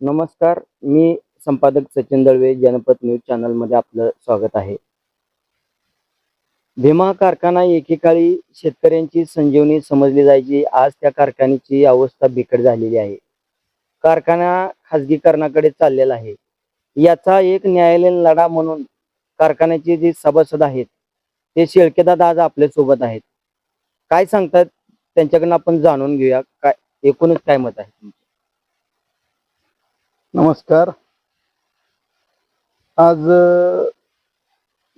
नमस्कार मी संपादक सचिन दळवे जनपद न्यूज चॅनलमध्ये आपलं स्वागत आहे. भीमा कारखाना एकेकाळी शेतकऱ्यांची संजीवनी समजली जायची. आज त्या कारखान्याची अवस्था बिकट झालेली आहे. कारखाना खाजगीकरणाकडे चाललेला आहे. याचा एक न्यायालयीन लढा म्हणून कारखान्याचे जे सभासद आहेत ते शेळकेदादा आज आपल्यासोबत आहेत. काय सांगतात त्यांच्याकडनं आपण जाणून घेऊया. काय एकूणच काय मत आहे तुमचं? नमस्कार. आज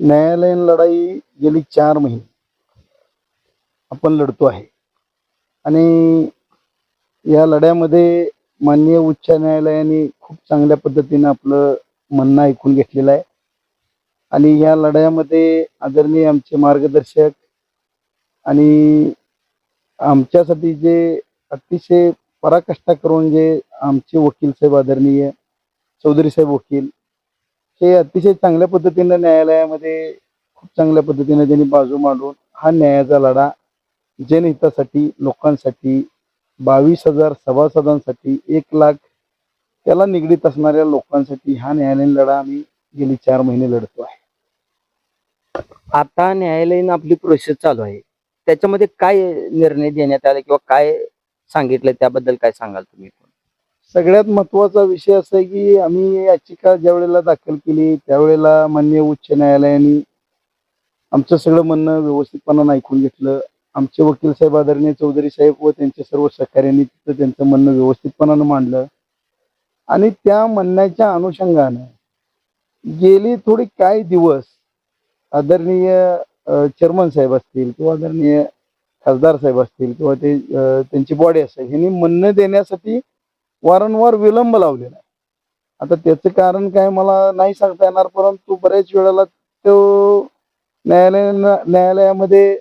न्यायालयीन लढाई गेली चार महिने. आपण लढतो आहे. आणि या लढ्यामध्ये माननीय उच्च न्यायालयाने खूप चांगल्या पद्धतीने आपलं म्हणणं ऐकून घेतलेलं आहे. आणि या लढ्यामध्ये आदरणीय आमचे मार्गदर्शक आणि आमच्यासाठी जे अतिशय पराकष्टा करून जे आमचे वकील साहेब आदरणीय चौधरी साहेब वकील हे अतिशय चांगल्या पद्धतीनं न्यायालयामध्ये खूप चांगल्या पद्धतीने त्यांनी बाजू मांडून हा न्यायाचा लढा जनहितासाठी लोकांसाठी बावीस हजार सभासदांसाठी एक लाख त्याला निगडीत असणाऱ्या लोकांसाठी हा न्यायालयीन लढा आम्ही गेली चार महिने लढतो आहे. आता न्यायालयीन आपली प्रोसेस चालू आहे. त्याच्यामध्ये काय निर्णय देण्यात आला किंवा काय सांगितलं त्याबद्दल काय सांगाल तुम्ही? सगळ्यात महत्त्वाचा विषय असा आहे की आम्ही याचिका ज्या वेळेला दाखल केली त्यावेळेला माननीय उच्च न्यायालयाने आमचं सगळं म्हणणं व्यवस्थितपणानं ऐकून घेतलं. आमचे वकील साहेब आदरणीय चौधरी साहेब व त्यांच्या सर्व सहकार्यांनी तिथं त्यांचं म्हणणं व्यवस्थितपणानं मांडलं. आणि त्या म्हणण्याच्या अनुषंगानं गेली थोडी काही दिवस आदरणीय चेअरमन साहेब असतील किंवा आदरणीय खासदार साहेब असतील किंवा ते त्यांची बॉडी असेल ह्यांनी म्हणणं देण्यासाठी वारंवार विलंब लावलेला आहे. आता त्याचं कारण काय मला नाही सांगता येणार परंतु बऱ्याच वेळेला तो न्यायालय न्यायालयामध्ये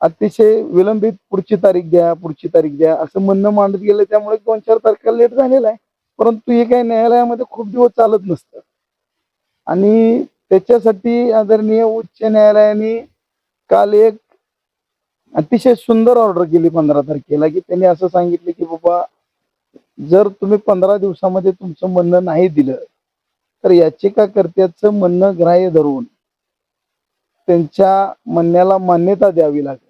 अतिशय विलंबित पुढची तारीख द्या पुढची तारीख द्या असं म्हणणं मांडत गेलं त्यामुळे दोन चार तारखेला लेट झालेला आहे. परंतु हे काही न्यायालयामध्ये खूप दिवस चालत नसतं. आणि त्याच्यासाठी आदरणीय उच्च न्यायालयाने काल एक अतिशय सुंदर ऑर्डर केली पंधरा तारखेला की त्यांनी असं सांगितलं की बाबा जर तुम्ही पंधरा दिवसामध्ये तुमचं म्हणणं नाही दिलं तर याचिकाकर्त्याचं म्हणणं ग्राह्य धरून त्यांच्या म्हणण्याला मान्यता द्यावी लागेल.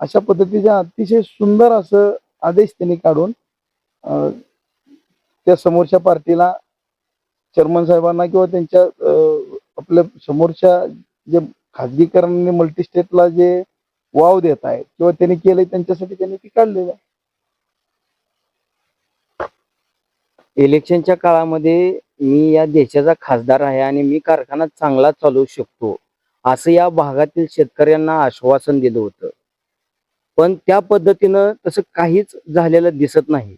अशा पद्धतीचा अतिशय सुंदर असं आदेश त्यांनी काढून अं, त्या समोरच्या पार्टीला चेअरमन साहेबांना किंवा त्यांच्या आपल्या समोरच्या जे खाजगीकरणाने मल्टीस्टेटला जे वाव देत आहेत. किंवा त्यांनी केलंय त्यांच्यासाठी त्यांनी ती काढलेलं आहे. इलेक्शनच्या काळामध्ये मी या देशाचा खासदार आहे आणि मी कारखाना चांगला चालवू शकतो असं या भागातील शेतकऱ्यांना आश्वासन दिलं होतं. पण त्या पद्धतीनं तसं काहीच झालेलं दिसत नाही.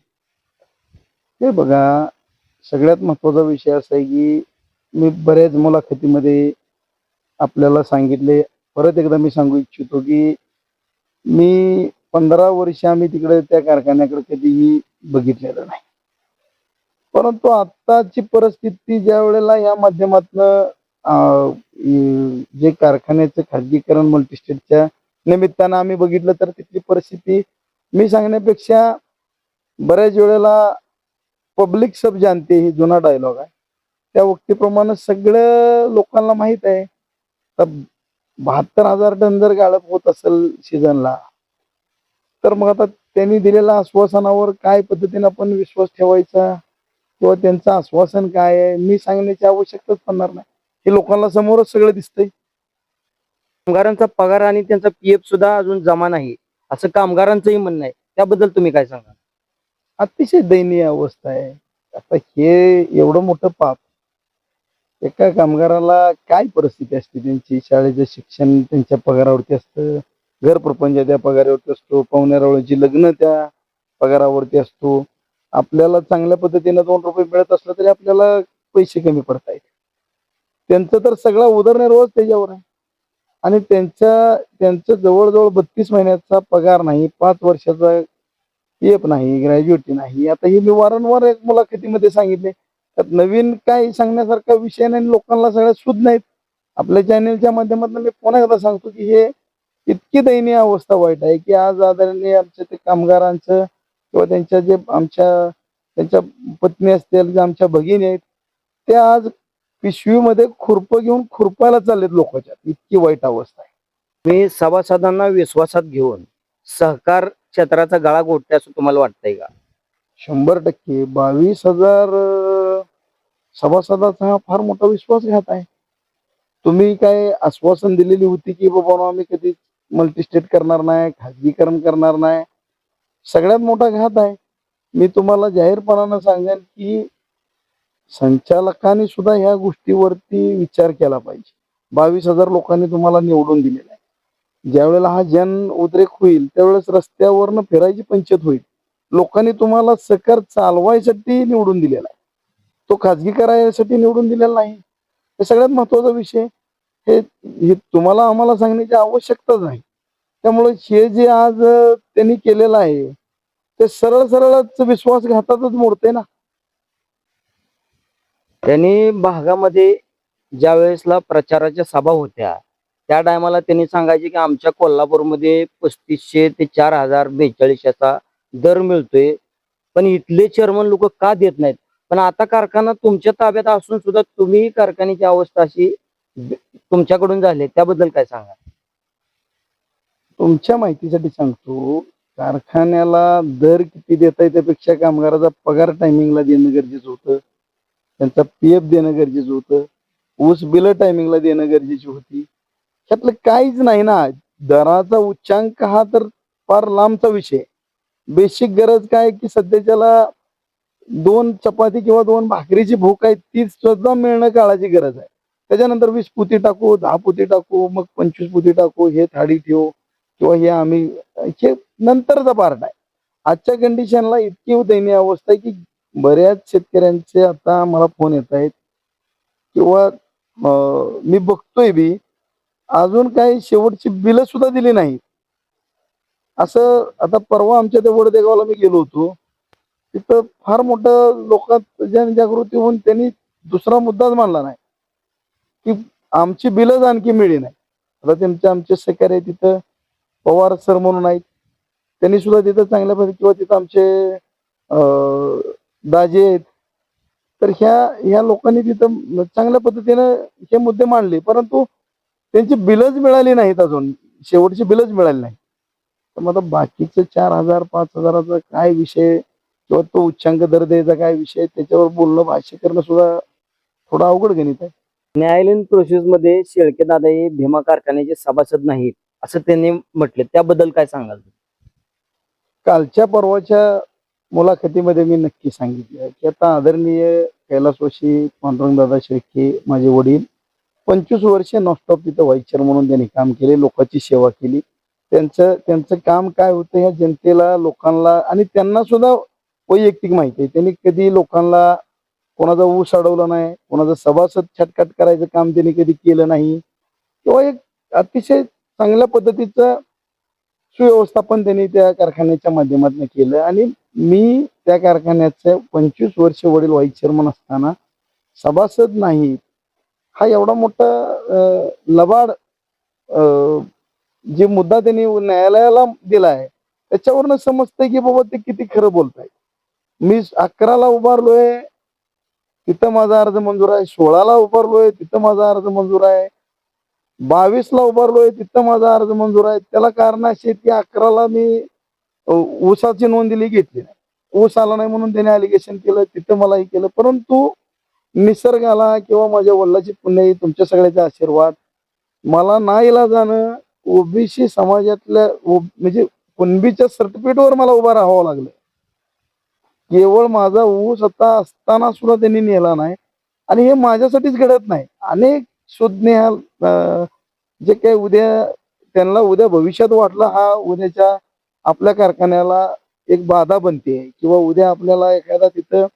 हे बघा सगळ्यात महत्त्वाचा विषय असा आहे की मी बऱ्याच मुलाखतीमध्ये आपल्याला सांगितले. परत एकदा मी सांगू इच्छितो की मी पंधरा वर्ष आम्ही तिकडे त्या कारखान्याकडे कधीही बघितलेलं नाही. परंतु आत्ताची परिस्थिती ज्या वेळेला या माध्यमातनं जे कारखान्याचं खाजगीकरण मल्टीस्टेटच्या निमित्तानं आम्ही बघितलं तर तिथली परिस्थिती मी सांगण्यापेक्षा बऱ्याच वेळेला पब्लिक सब जानते ही जुना डायलॉग आहे. त्या वक्तीप्रमाणे सगळ्या लोकांना माहीत आहे. तर बहात्तर हजार टन जर गाळप होत असेल सीझनला तर मग आता त्यांनी दिलेल्या आश्वासनावर काय पद्धतीने आपण विश्वास ठेवायचा? किंवा त्यांचं आश्वासन काय आहे? मी सांगण्याची आवश्यकताच पडणार नाही. हे लोकांना समोरच सगळं दिसतंय. कामगारांचा पगार आणि त्यांचा पीएफ सुद्धा अजून जमा नाही. असं कामगारांचंही म्हणणं आहे. त्याबद्दल तुम्ही काय सांगा अतिशय दयनीय अवस्था आहे. आता हे एवढं मोठं पाप एका कामगाराला काय परिस्थिती असते त्यांची? शाळेचं शिक्षण त्यांच्या पगारावरती असतं घर प्रपंच त्या पगारावरती असतो पाहुण्यारावळीची लग्न त्या पगारावरती असतो. आपल्याला चांगल्या पद्धतीनं दोन रुपये मिळत असलं तरी आपल्याला पैसे कमी पडतायत. त्यांचं तर सगळा उदरनिर्वाह त्याच्यावर आहे. आणि त्यांच्या त्यांचं जवळजवळ बत्तीस महिन्याचा पगार नाही पाच वर्षाचा पीएफ नाही ग्रॅज्युएटी नाही. आता हे मी वारंवार एक मुलाखतीमध्ये सांगितले तर नवीन काय सांगण्यासारखा विषय नाही लोकांना सगळ्या सुद नाहीत. आपल्या चॅनेलच्या माध्यमातून मी पुन्हा एकदा सांगतो की हे इतकी दयनीय अवस्था वाईट आहे की आज आदरणीय आमच्या ते कामगारांचं किंवा त्यांच्या जे आमच्या त्यांच्या पत्नी असतील ज्या आमच्या भगिनी आहेत त्या आज पिशवीमध्ये खुरप घेऊन खुरपायला चाललेत लोकांच्या. इतकी वाईट अवस्था आहे. मी सभासदांना विश्वासात घेऊन सहकार क्षेत्राचा गळा घोटते असं तुम्हाला वाटतंय का? शंभर टक्के. बावीस हजार सभासदाचा हा फार मोठा विश्वासघात आहे. तुम्ही काय आश्वासन दिलेली होती की बाबा आम्ही कधी मल्टीस्टेट करणार नाही खाजगीकरण करणार नाही? सगळ्यात मोठा घात आहे. मी तुम्हाला जाहीरपणानं सांगेन की संचालकांनी सुद्धा ह्या गोष्टीवरती विचार केला पाहिजे. बावीस हजार लोकांनी तुम्हाला निवडून दिलेला आहे. ज्यावेळेला हा जन उद्रेक होईल त्यावेळेस रस्त्यावरनं फिरायची पंचायत होईल. लोकांनी तुम्हाला सकर चालवायसाठी निवडून दिलेला आहे. तो खाजगी करायसाठी निवडून दिलेला नाही. हे सगळ्यात महत्त्वाचा विषय. हे तुम्हाला आम्हाला सांगण्याची आवश्यकताच नाही त्यामुळे हे जे आज त्यांनी केलेलं आहे ते सरळ सरळच विश्वासघातातच मोडते ना. त्यांनी भागामध्ये ज्या वेळेसला प्रचाराच्या सभा होत्या त्या टायमाला त्यांनी सांगायचे की आमच्या कोल्हापूरमध्ये पस्तीसशे ते चार हजार बेचाळीसशेचा दर मिळतोय. पण इथले चेअरमन लोक का देत नाहीत? पण आता कारखाना तुमच्या ताब्यात असून सुद्धा तुम्ही कारखान्याची अवस्था अशी तुमच्याकडून झाली त्याबद्दल काय सांगा तुमच्या माहितीसाठी सांगतो कारखान्याला दर किती देता येईल त्यापेक्षा कामगाराचा पगार टायमिंगला देणं गरजेचं होतं. त्यांचा पी एफ देणं गरजेचं होतं. ऊस बिल टायमिंगला देणं गरजेची होती. त्यातलं काहीच नाही ना. दराचा उच्चांक हा तर फार लांबचा विषय बेसिक गरज काय की सध्याच्याला दोन चपाती किंवा दोन भाकरीची भूक आहे ती सुद्धा मिळणं काळाची गरज आहे. त्याच्यानंतर वीस पुती टाकू दहा पुती टाकू मग पंचवीस पुती टाकू हे थाळी ठेवू किंवा हे आम्ही हे नंतरचा पार्ट आहे. आजच्या कंडिशनला इतकी दयनीय अवस्था आहे की बऱ्याच शेतकऱ्यांचे आता मला फोन येत आहेत. किंवा मी बघतोय बी अजून काही शेवटची बिलं सुद्धा दिली नाहीत. असं आता परवा आमच्या त्या वडदेगावला मी गेलो होतो. तिथं फार मोठं लोकात जनजागृती होऊन त्यांनी दुसरा मुद्दाच मानला नाही. की आमची बिलच आणखी मिळी नाही. आता त्यांचे आमचे सहकार्य आहे तिथं पवार सर म्हणून आहेत. त्यांनी सुद्धा तिथं चांगल्या पद्धती किंवा तिथं आमचे दाजे आहेत. तर ह्या ह्या लोकांनी तिथं चांगल्या पद्धतीनं हे मुद्दे मांडले. परंतु त्यांची बिलच मिळाली नाहीत अजून. शेवटची बिलच मिळाली नाही. तर मग आता बाकीचे चार हजार पाच हजाराचा काय विषय किंवा तो उच्चांक दर द्यायचा काय विषय त्याच्यावर बोलणं भाष्य करणं सुद्धा थोडं अवघड गणित आहे. न्यायालयीन प्रोसेस मध्ये शेळके दादा हे भीमा कारखान्याचे सभासद नाहीत असं त्यांनी म्हटले. त्याबद्दल काय सांगाल कालच्या परवाच्या मुलाखतीमध्ये मी नक्की सांगितलं की आता आदरणीय कैलासवासी पांडुरंग दादा शेळके माझे वडील पंचवीस वर्ष नॉनस्टॉप तिथं व्हाईचर म्हणून त्यांनी काम केले लोकांची सेवा केली. त्यांचं त्यांचं काम काय होतं ह्या जनतेला लोकांना आणि त्यांना सुद्धा वैयक्तिक माहिती आहे. त्यांनी कधी लोकांना कोणाचा ऊस अडवला नाही कोणाचं सभासद छटकाट करायचं काम त्यांनी कधी केलं नाही. किंवा एक अतिशय चांगल्या पद्धतीचं सुव्यवस्थापन त्यांनी त्या कारखान्याच्या माध्यमातून केलं. आणि मी त्या कारखान्याचं पंचवीस वर्ष वडील व्हाईस चेअरमन असताना सभासद नाही. हा एवढा मोठा लबाड जे मुद्दा त्यांनी न्यायालयाला दिला आहे त्याच्यावरनं समजतंय की बाबा ते किती खरं बोलताय मी अकराला उभारलोय. तिथं माझा अर्ज मंजूर आहे. सोळाला उभारलोय. तिथं माझा अर्ज मंजूर आहे. बावीसला उभारलोय. तिथं माझा अर्ज मंजूर आहे. त्याला कारण असे की अकराला मी ऊसाची नोंद दिली घेतली नाही. ऊस आला नाही म्हणून त्याने अलिगेशन केलं. तिथं मलाही केलं. परंतु निसर्गाला किंवा माझ्या वडिलाची पुण्याई तुमच्या सगळ्याचे आशीर्वाद. मला नाईला जाणं ओबीसी समाजातल्या म्हणजे कुणबीच्या सर्टिफिकेटवर मला उभा राहावं लागलं. केवळ माझा ऊस आता असताना सुद्धा त्यांनी नेला नाही. आणि हे माझ्यासाठीच घडत नाही. अनेक शोधनेहाल जे काही उद्या त्यांना उद्या भविष्यात वाटलं हा उद्याच्या आपल्या कारखान्याला एक बाधा बनते. किंवा उद्या आपल्याला एखादा तिथं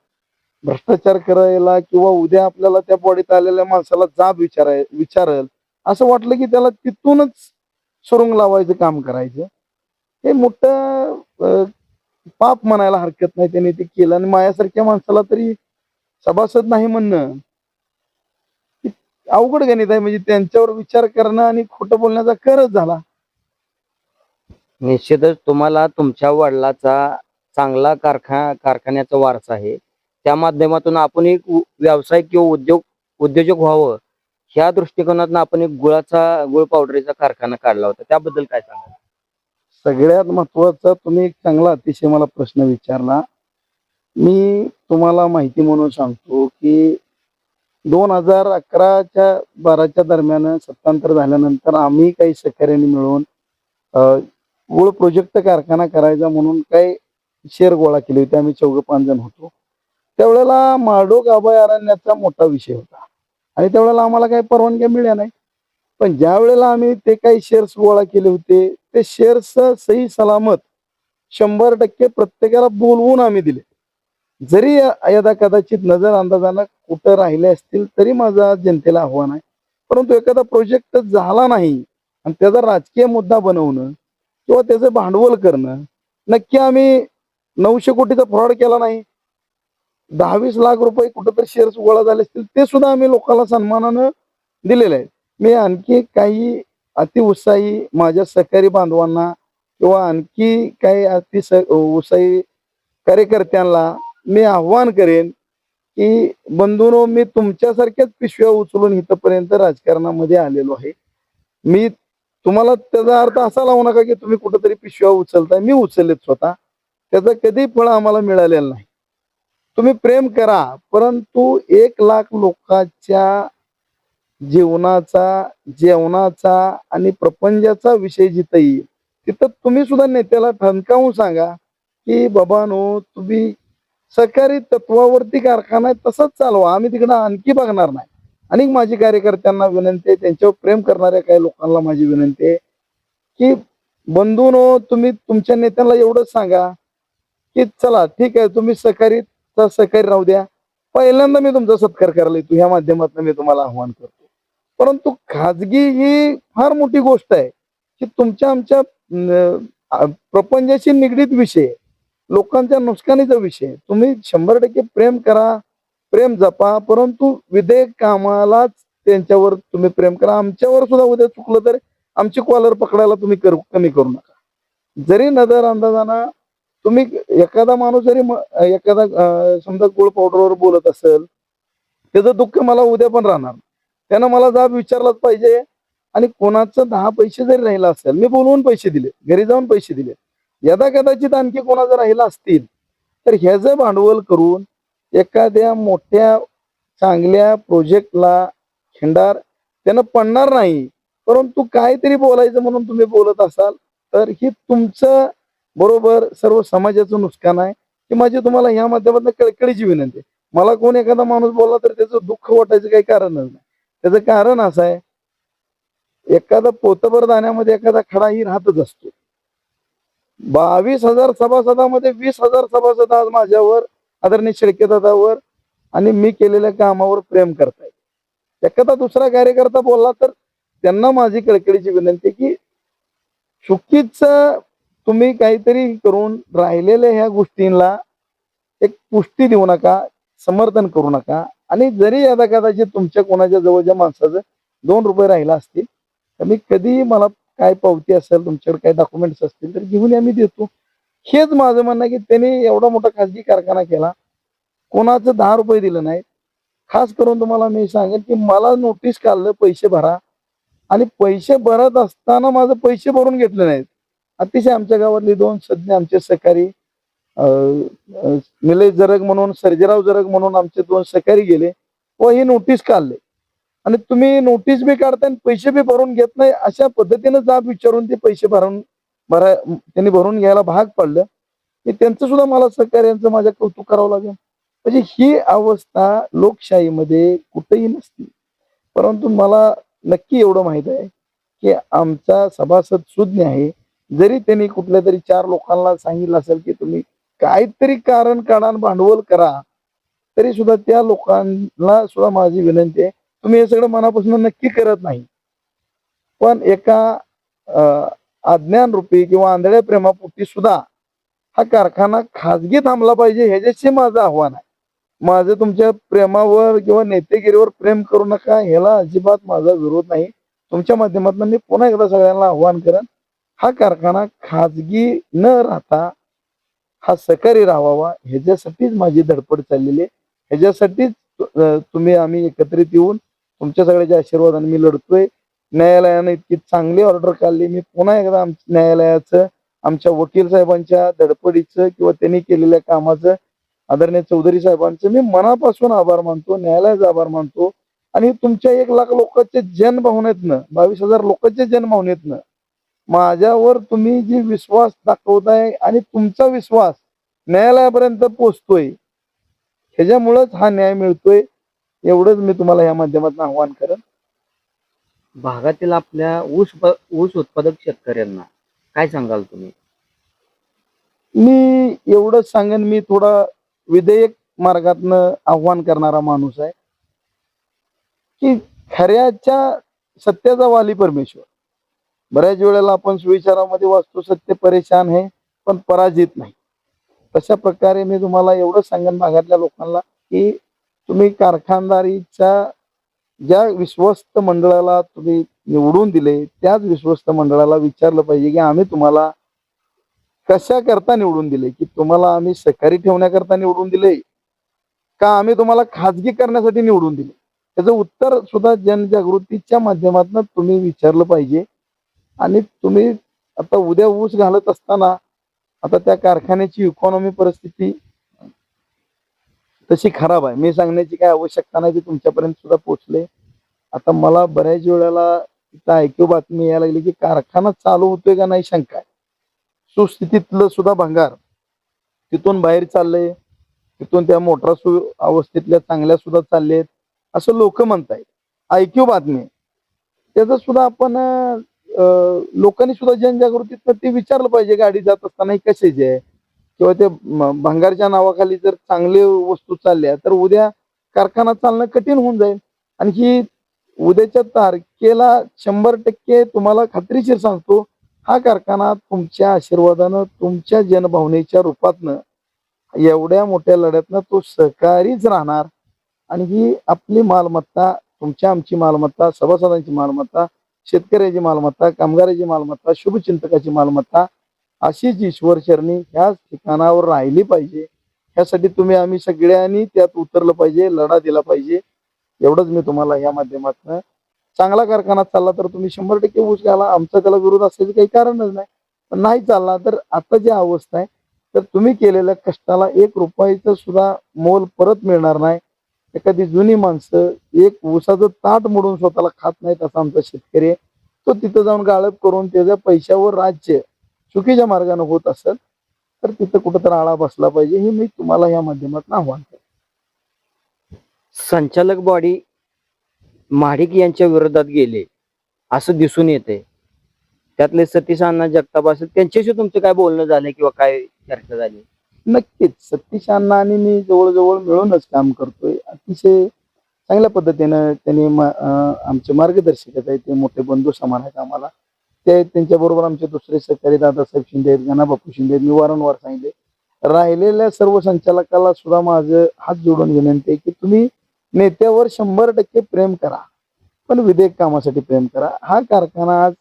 भ्रष्टाचार करायला किंवा उद्या आपल्याला त्या बॉडीत आलेल्या माणसाला जाब विचाराय विचारल असं वाटलं की त्याला तिथूनच सुरुंग लावायचं काम करायचं. हे मोठं पाप म्हणायला हरकत नाही त्यांनी ते केलं. आणि माझ्यासारख्या माणसाला तरी सभासद नाही म्हणणं. अवघड गणित आहे. म्हणजे त्यांच्यावर विचार करणं आणि खोटं बोलण्याचा करच झाला. निश्चितच तुम्हाला तुमच्या वडिलाचा चांगला कारखा कारखान्याचा वारसा आहे. त्या माध्यमातून आपण एक व्यावसायिक किंवा उद्योग उद्योजक व्हावं. ह्या दृष्टिकोनातून आपण एक गुळाचा गुळ पावडरीचा कारखाना काढला होता. त्याबद्दल काय सांगा सगळ्यात महत्त्वाचा तुम्ही एक चांगला अतिशय मला प्रश्न विचारला. मी तुम्हाला माहिती म्हणून सांगतो की दोन हजार अकराच्या बाराच्या दरम्यान सत्तांतर झाल्यानंतर आम्ही काही सहकार्याने मिळून गुळ प्रोजेक्ट कारखाना करायचा म्हणून काही शेअर गोळा केले होते. आम्ही चौघ पाच जण होतो. त्यावेळेला माडोग अभयारण्याचा मोठा विषय होता. आणि त्यावेळेला आम्हाला काही परवानग्या मिळल्या नाही पण ज्या वेळेला आम्ही ते काही शेअर्स गोळा केले होते ते शेअर्स सही सलामत शंभर टक्के प्रत्येकाला बोलवून आम्ही दिले. जरी यदा कदाचित नजर अंदाजानं कुठं राहिले असतील तरी माझा जनतेला आव्हान आहे. परंतु एखादा प्रोजेक्ट झाला नाही आणि त्याचा राजकीय मुद्दा बनवणं किंवा त्याचं भांडवल करणं नक्की आम्ही नऊशे कोटीचा फ्रॉड केला नाही. दहावीस लाख रुपये कुठंतरी शेअर्स गोळा झाले असतील ते सुद्धा आम्ही लोकांना सन्मानानं दिलेले आहेत मी आणखी काही अतिउत्साही माझ्या सहकारी बांधवांना किंवा आणखी काही अति उत्साही कार्यकर्त्यांना मी आव्हान करेन की बंधूनो मी तुमच्यासारख्याच पिशव्या उचलून इथपर्यंत राजकारणामध्ये आलेलो आहे. मी तुम्हाला त्याचा अर्थ असा लावू नका की तुम्ही कुठेतरी पिशव्या उचलताय. मी उचललेत स्वतः. त्याचं कधी फळ आम्हाला मिळालेलं नाही. तुम्ही प्रेम करा परंतु एक लाख लोकांच्या जीवनाचा जेवणाचा आणि प्रपंचाचा विषय जिथं येईल तिथं तुम्ही सुद्धा नेत्याला ठणकावून सांगा की बाबा नो तुम्ही सहकारी तत्वावरती कारखाना आहे तसंच चालवा. आम्ही तिकडं आणखी बघणार नाही. आणि माझी कार्यकर्त्यांना विनंती आहे त्यांच्यावर प्रेम करणाऱ्या काही लोकांना माझी विनंती आहे की बंधूनो तुम्ही तुमच्या नेत्यांना एवढंच सांगा की चला ठीक आहे तुम्ही सहकारी सहकारी राहू द्या. पहिल्यांदा मी तुमचा सत्कार करायला येतो. ह्या माध्यमातून मी तुम्हाला आव्हान करतो. परंतु खाजगी ही फार मोठी गोष्ट आहे की तुमच्या आमच्या प्रपंचाशी निगडीत विषय लोकांच्या नुकसानीचा विषय तुम्ही शंभर टक्के प्रेम करा प्रेम जपा परंतु विधेयक कामालाच त्यांच्यावर तुम्ही प्रेम करा. आमच्यावर सुद्धा उद्या चुकलं तर आमची कॉलर पकडायला तुम्ही करू कमी करू नका. जरी नजर अंदाजानं तुम्ही एखादा माणूस जरी एखादा समजा गुळ पावडरवर बोलत असेल त्याचं दुःख मला उद्या पण राहणार त्यानं मला जाब विचारलाच पाहिजे. आणि कोणाचं दहा पैसे जरी राहिला असेल मी बोलवून पैसे दिले घरी जाऊन पैसे दिले. यदा कदाचित आणखी कोणाचं राहिला असतील तर ह्याचं भांडवल करून एखाद्या मोठ्या चांगल्या प्रोजेक्टला खिंडार त्यानं पडणार नाही परंतु काहीतरी बोलायचं म्हणून तुम्ही बोलत असाल तर ही तुमचं बरोबर सर्व समाजाचं नुकसान आहे की माझी तुम्हाला ह्या माध्यमातून कळकळीची विनंती आहे. मला कोण एखादा माणूस बोलला तर त्याचं दुःख वाटायचं काही कारणच नाही. त्याचं कारण असं आहे एखादा पोतभर दाण्यामध्ये एखादा खडा ही राहतच असतो. बावीस हजार सभासदामध्ये वीस हजार सभासद आज माझ्यावर आदरणीय शेळकेदादावर आणि मी केलेल्या कामावर प्रेम करतायत. एखादा दुसरा कार्यकर्ता बोलला तर त्यांना माझी कळकळीची विनंती की चुकीच तुम्ही काहीतरी करून राहिलेल्या ह्या गोष्टींना एक पुष्टी देऊ नका समर्थन करू नका. आणि जरी यदा कदाचित तुमच्या कोणाच्या जवळच्या माणसाचं दोन रुपये राहिला असतील तर मी कधीही मला काय पावती असेल तुमच्याकडे काय डॉक्युमेंट्स असतील तर घेऊन आम्ही देतो. हेच माझं म्हणणं की त्यांनी एवढा मोठा खाजगी कारखाना केला. कोणाचं दहा रुपये दिलं नाही खास करून तुम्हाला मी सांगेन की मला नोटीस काढलं पैसे भरा. आणि पैसे भरत असताना माझं पैसे भरून घेतले नाहीत. अतिशय आमच्या गावातले दोन सज्ञ आमचे सहकारी निलेश जरग म्हणून सर्जेराव जरग म्हणून आमचे दोन सहकारी गेले व ही नोटीस काढले. आणि तुम्ही नोटीस बी काढताय आणि पैसे बी भरून घेत नाही अशा पद्धतीने जाब विचारून ते पैसे भरून भरा त्यांनी भरून घ्यायला भाग पडलं. की त्यांचं सुद्धा मला सहकार्यांचं माझ्या कौतुक करावं लागेल. म्हणजे ही अवस्था लोकशाहीमध्ये कुठेही नसती. परंतु मला नक्की एवढं माहीत आहे की आमचा सभासद सुज्ञ आहे. जरी त्यांनी कुठल्या तरी चार लोकांना सांगितलं असेल की तुम्ही काहीतरी कारण काढान भांडवल करा तरी सुद्धा त्या लोकांना सुद्धा माझी विनंती आहे. तुम्ही हे सगळं मनापासून नक्की करत नाही. पण एका अज्ञान रूपी किंवा आंधळ्या प्रेमापोटी सुद्धा हा कारखाना खाजगी थांबला पाहिजे ह्याच्याशी माझं आव्हान आहे. माझं तुमच्या प्रेमावर किंवा नेतेगिरीवर प्रेम करू नका ह्याला अजिबात माझा विरोध नाही. तुमच्या माध्यमातून मी पुन्हा एकदा सगळ्यांना आव्हान करेन. हा कारखाना खाजगी न राहता हा सहकारी राहावा. ह्याच्यासाठीच माझी धडपड चाललेली आहे. ह्याच्यासाठीच तुम्ही आम्ही एकत्रित येऊन तुमच्या सगळ्याच्या आशीर्वादाने मी लढतोय. न्यायालयानं इतकी चांगली ऑर्डर काढली. मी पुन्हा एकदा आम न्यायालयाचं आमच्या वकील साहेबांच्या धडपडीचं किंवा त्यांनी केलेल्या कामाचं आदरणीय चौधरी साहेबांचं मी मनापासून आभार मानतो. न्यायालयाचा आभार मानतो. आणि तुमच्या एक लाख लोकांचे जनभावनेतनं बावीस हजार लोकांच्या जनभावनेतनं माझ्यावर तुम्ही जी विश्वास दाखवताय आणि तुमचा विश्वास न्यायालयापर्यंत पोचतोय ह्याच्यामुळंच हा न्याय मिळतोय एवढंच मी तुम्हाला या माध्यमातून आव्हान करेन. भागातील आपल्या ऊस ऊस उत्पादक शेतकऱ्यांना काय सांगाल तुम्ही? मी एवढंच सांगेन मी थोडा विधेयक मार्गातनं आव्हान करणारा माणूस आहे की खऱ्याच्या सत्याचा वाली परमेश्वर. बऱ्याच वेळेला आपण सुविचारामध्ये वाचतो सत्य परेशान आहे पण पराजित नाही. तशा प्रकारे मी तुम्हाला एवढं सांगेन भागातल्या लोकांना की तुम्ही कारखानदारीच्या ज्या विश्वस्त मंडळाला तुम्ही निवडून दिले त्याच विश्वस्त मंडळाला विचारलं पाहिजे की आम्ही तुम्हाला कशा करता निवडून दिले? की तुम्हाला आम्ही सहकारी ठेवण्याकरता निवडून दिले? का आम्ही तुम्हाला खाजगी करण्यासाठी निवडून दिले? त्याचं उत्तर सुद्धा जनजागृतीच्या माध्यमातून तुम्ही विचारलं पाहिजे. आणि तुम्ही आता उद्या ऊस घालत असताना आता त्या कारखान्याची इकॉनॉमी परिस्थिती तशी खराब आहे. मी सांगण्याची काय आवश्यकता नाही ती तुमच्यापर्यंत सुद्धा पोहोचले. आता मला बऱ्याच वेळेला इथं ऐकू बातमी यायला लागली की कारखाना चालू होतोय का नाही शंका आहे. सुस्थितीतलं सुद्धा भंगार. तिथून बाहेर चाललंय तिथून त्या मोटरा सु अवस्थेतल्या चांगल्या सुद्धा चाललेत. असं लोक म्हणतायत. ऐक्यू बातमी. त्याचं सुद्धा आपण लोकांनी सुद्धा जनजागृतीत ते विचारलं पाहिजे गाडी जात असताना ही कशाची आहे? किंवा ते भंगारच्या नावाखाली जर चांगले वस्तू चालल्या तर उद्या कारखाना चालणं कठीण होऊन जाईल. आणि ही उद्याच्या तारखेला शंभर टक्के तुम्हाला खात्रीशीर सांगतो हा कारखाना तुमच्या आशीर्वादानं तुमच्या जनभावनेच्या रूपातनं एवढ्या मोठ्या लढ्यातनं तो सहकारीच राहणार. आणि ही आपली मालमत्ता तुमच्या आमची मालमत्ता सभासदांची मालमत्ता शेतकऱ्याची मालमत्ता कामगाराची मालमत्ता शुभचिंतकाची मालमत्ता अशीच ईश्वर चरणी ह्याच ठिकाणावर राहिली पाहिजे. ह्यासाठी तुम्ही आम्ही सगळ्यांनी त्यात उतरलं पाहिजे लढा दिला पाहिजे. एवढंच मी तुम्हाला या माध्यमातून चांगला कारखाना चालला तर तुम्ही शंभर टक्के ऊस घ्याला आमचा त्याला विरोध असायचं काही कारणच नाही. पण नाही चालला तर आता जी अवस्था आहे तर तुम्ही केलेल्या कष्टाला एक रुपयाचं सुद्धा मोल परत मिळणार नाही. एखादी जुनी माणसं एक ऊसाचं ताट मोडून स्वतःला खात नाहीत असा आमचा शेतकरी आहे. तो तिथं जाऊन गाळप करून त्याच्या पैशावर राज्य चुकीच्या मार्गाने होत असेल तर तिथं कुठंतरी आळा बसला पाहिजे हे मी तुम्हाला या माध्यमातून आव्हान करतो. संचालक बॉडी महाडिक यांच्या विरोधात गेले असं दिसून येते त्यातले सतीश अण्णा जगताप असेल त्यांच्याशी तुमचं काय बोलणं झालं किंवा काय चर्चा झाली? नक्कीच. सतीश अण्णा आणि मी जवळजवळ मिळूनच काम करतोय. अतिशय चांगल्या पद्धतीनं त्यांनी आमचे मार्गदर्शक आहेत. ते मोठे बंधू समान आहेत आम्हाला. ते त्यांच्याबरोबर आमचे दुसरे सहकारी दादासाहेब शिंदे आहेत गणाबापू शिंदे आहेत. मी वारंवार सांगितले. राहिलेल्या सर्व संचालकाला सुद्धा माझं हात जोडून विनंती आहे की तुम्ही नेत्यावर शंभर टक्के प्रेम करा. पण विधेयक कामासाठी प्रेम करा. हा कारखाना आज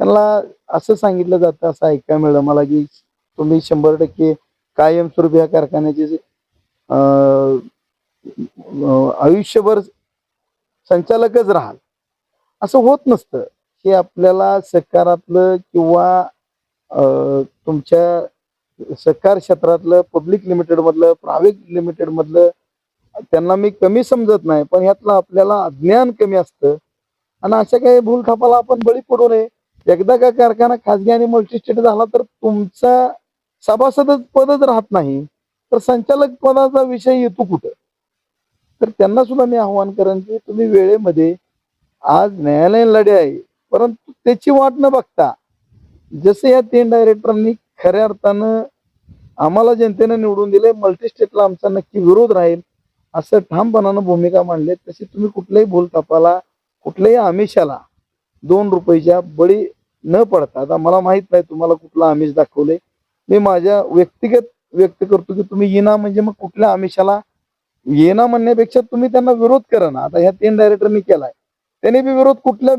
त्यांना असं सांगितलं जातं असं ऐकायला मिळलं मला की तुम्ही शंभर टक्के कायमस्वरूपी या कारखान्याचे आयुष्यभर संचालकच राहाल. असं होत नसतं. हे आपल्याला सरकारातलं किंवा अं, तुमच्या सरकार क्षेत्रातलं पब्लिक लिमिटेड मधलं प्रायव्हेट लिमिटेड मधलं त्यांना मी कमी समजत नाही पण ह्यातलं आपल्याला अज्ञान कमी असतं. आणि अशा काही भूलथापाला आपण बळी पडू नये. एकदा का कारखाना खाजगी आणि मल्टीस्टेट झाला तर तुमचा सभासद पदच राहत नाही तर संचालक पदाचा विषय येतो कुठं? तर त्यांना सुद्धा मी आव्हान करेन की तुम्ही वेळेमध्ये आज न्यायालयीन लढे आहे परंतु त्याची वाट न बघता जसे या तीन डायरेक्टरांनी खऱ्या अर्थानं आम्हाला जनतेनं निवडून दिले मल्टीस्टेटला आमचा नक्की विरोध राहील असं ठामपणानं भूमिका मांडली तशी तुम्ही कुठल्याही भूलतापाला कुठल्याही आमिषाला दोन रुपयाच्या बळी न पडता आता मला माहीत नाही तुम्हाला कुठलं आमिष दाखवलंय मी माझ्या व्यक्तिगत व्यक्त करतो की तुम्ही येणा म्हणजे मग कुठल्या आमिषाला येणा म्हणण्यापेक्षा तुम्ही त्यांना विरोध करा ना. आता ह्या तीन डायरेक्टरनी केलाय. त्याने बी विरोध कुठल्या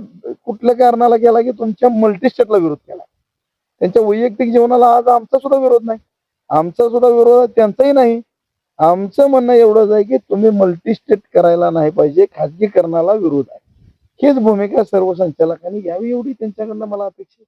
कुठल्या कारणाला केला की तुमच्या मल्टीस्टेटला विरोध केला. त्यांच्या वैयक्तिक जीवनाला आज आमचा सुद्धा विरोध नाही. आमचा सुद्धा विरोध त्यांचाही नाही. आमचं म्हणणं एवढंच आहे की तुम्ही मल्टीस्टेट करायला नाही पाहिजे खाजगीकरणाला विरोध आहे. हीच भूमिका सर्व संचालकांनी घ्यावी एवढी त्यांच्याकडनं मला अपेक्षा